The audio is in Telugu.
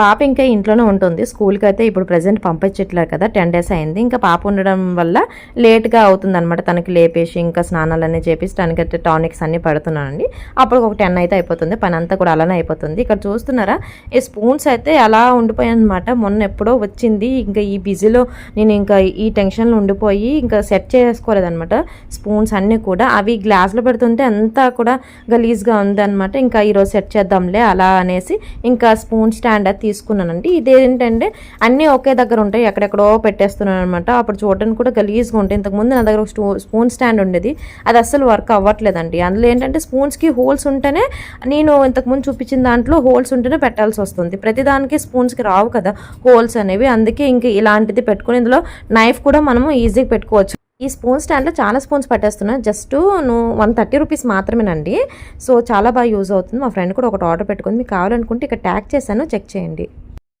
పాప ఇంకా ఇంట్లోనే ఉంటుంది. స్కూల్కి అయితే ఇప్పుడు ప్రజెంట్ పంపించట్లేదు కదా టెన్ డేస్ అయింది. ఇంకా పాప ఉండడం వల్ల లేట్గా అవుతుంది అనమాట తనకి లేపేసి ఇంకా స్నానాలన్నీ చేపించి తనకైతే టానిక్స్ అన్నీ పెడుతున్నానండి. అప్పుడు ఒక టెన్ అయితే అయిపోతుంది. పని అంతా కూడా అలానే అయిపోతుంది. ఇక్కడ చూస్తున్నారా ఈ స్పూన్స్ అయితే అలా ఉండిపోయాయి అనమాట మొన్న ఎప్పుడో వచ్చింది. ఇంకా ఈ బిజీలో నేను ఇంకా ఈ టెన్షన్లో ఉండిపోయి ఇంకా సెట్ చేసుకోలేదన్నమాట. స్పూన్స్ అన్నీ కూడా. అవి గ్లాస్లో పెడుతుంటే అంతా కూడా గలీజ్గా ఉందన్నమాట. ఇంకా ఈరోజు సెట్ చేద్దాంలే అలా అనేసి ఇంకా స్పూన్ స్టాండ్ అది తీసుకున్నానండి. ఇదేంటంటే అన్నీ ఒకే దగ్గర ఉంటాయి. ఎక్కడెక్కడో పెట్టేస్తున్నాను అనమాట అప్పుడు చూడడానికి కూడా గలీజ్గా ఉంటాయి. ఇంతకుముందు నా దగ్గర ఒక స్పూన్ స్టాండ్ ఉండేది. అది అస్సలు వర్క్ అవ్వట్లేదండి. అందులో ఏంటంటే స్పూన్స్కి హోల్స్ ఉంటేనే నేను ఇంతకుముందు చూపించిన దాంట్లో హోల్స్ ఉంటేనే పెట్టాల్సి వస్తుంది. ప్రతిదానికి స్పూన్స్కి రావు కదా హోల్స్ అనేవి. అందుకే ఇంకా ఇలాంటిది పెట్టుకుని ఇందులో నైఫ్ కూడా మనము ఈజీగా పెట్టుకోవచ్చు. ఈ స్పూన్ స్టాండ్లో చాలా స్పూన్స్ పట్టేస్తున్నాను జస్ట్ నువ్వు వన్ థర్టీ రూపీస్ మాత్రమేనండి. సో చాలా బాగా యూజ్ అవుతుంది. మా ఫ్రెండ్ కూడా ఒకటి ఆర్డర్ పెట్టుకుంది. మీకు కావాలనుకుంటే ఇక్కడ ట్యాగ్ చేశాను. చెక్ చేయండి.